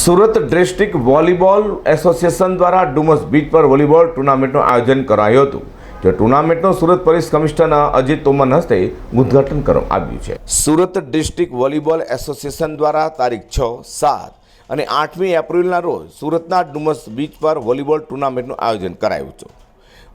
Surat district volleyball association દ્વારા Dumas beach પર volleyball ટુર્નામેન્ટનું આયોજન કરાયું હતું. જે ટુર્નામેન્ટનું સુરત પોલીસ કમિશનર અજીત તોમર હસ્તે ઉદ્ઘાટન કરવામાં આવ્યું છે. સુરત ડિસ્ટ્રિક્ટ વોલીબોલ એસોસિએશન દ્વારા તારીખ છ, સાત અને આઠમી એપ્રિલના રોજ સુરતના ડુમસ બીચ પર વોલીબોલ ટુર્નામેન્ટનું આયોજન કરાયું હતું.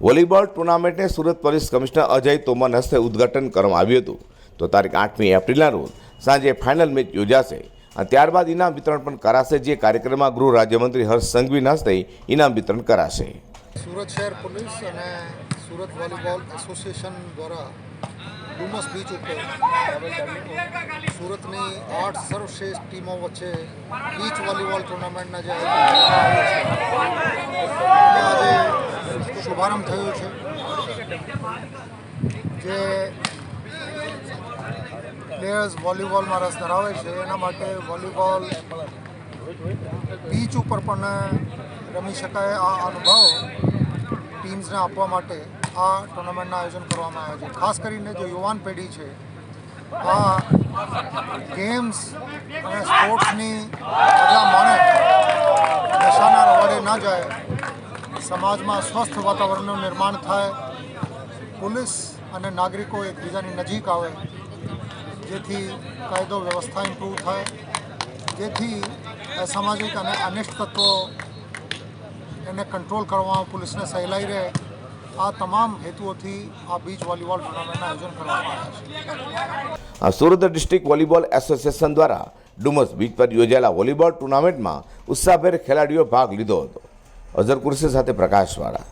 વોલીબોલ ટુર્નામેન્ટને સુરત પોલીસ કમિશનર અજય તોમર હસ્તે ઉદ્ઘાટન કરવામાં આવ્યું હતું. તો તારીખ આઠમી એપ્રિલના રોજ સાંજે ફાઇનલ મેચ યોજાશે. અને ત્યારબાદ ઇનામ વિતરણ પણ કરાશે, જે કાર્યક્રમમાં ગૃહ રાજ્યમંત્રી હર્ષ સંઘવીના હસ્તે ઇનામ વિતરણ કરાશે. સુરત શહેર પોલીસ અને સુરત વોલીબોલ એસોસિએશન દ્વારા ડુમસ બીચ ઉપર સુરતની આઠ સર્વશ્રેષ્ઠ ટીમો વચ્ચે બીચ વોલીબોલ ટુર્નામેન્ટના જે આજે શુભારંભ થયો છે. જે પ્લેયર્સ વોલીબોલમાં રસ ધરાવે છે. એના માટે વોલીબોલ બીચ ઉપર પણ રમી શકાય આ અનુભવ ટીમ્સને આપવા માટે આ ટુર્નામેન્ટનું આયોજન કરવામાં આવે છે. ખાસ કરીને જે યુવાન પેઢી છે, આ ગેમ્સ અને સ્પોર્ટ્સની મજા માણે, નશાના રવાડે ના જાય, સમાજમાં સ્વસ્થ વાતાવરણનું નિર્માણ થાય, પોલીસ અને નાગરિકો એકબીજાની નજીક આવે જેથી કાયદો વ્યવસ્થા ઇમ્પ્રૂવ થાય. જેથી અસામાજિક અને અનિષ્ટ તત્વો એને કંટ્રોલ કરવામાં પોલીસને સહેલાઈ રહે. આ તમામ હેતુઓથી આ બીચ વોલીબોલ ટુર્નામેન્ટનું આયોજન કરવામાં આવ્યા છે. આ સુરત ડિસ્ટ્રિક્ટ વોલીબોલ એસોસિએશન દ્વારા ડુમસ બીચ પર યોજાયેલા વોલીબોલ ટુર્નામેન્ટમાં ઉત્સાહભેર ખેલાડીઓ ભાગ લીધો હતો. અઝર કુરશી સાથે પ્રકાશવાળા.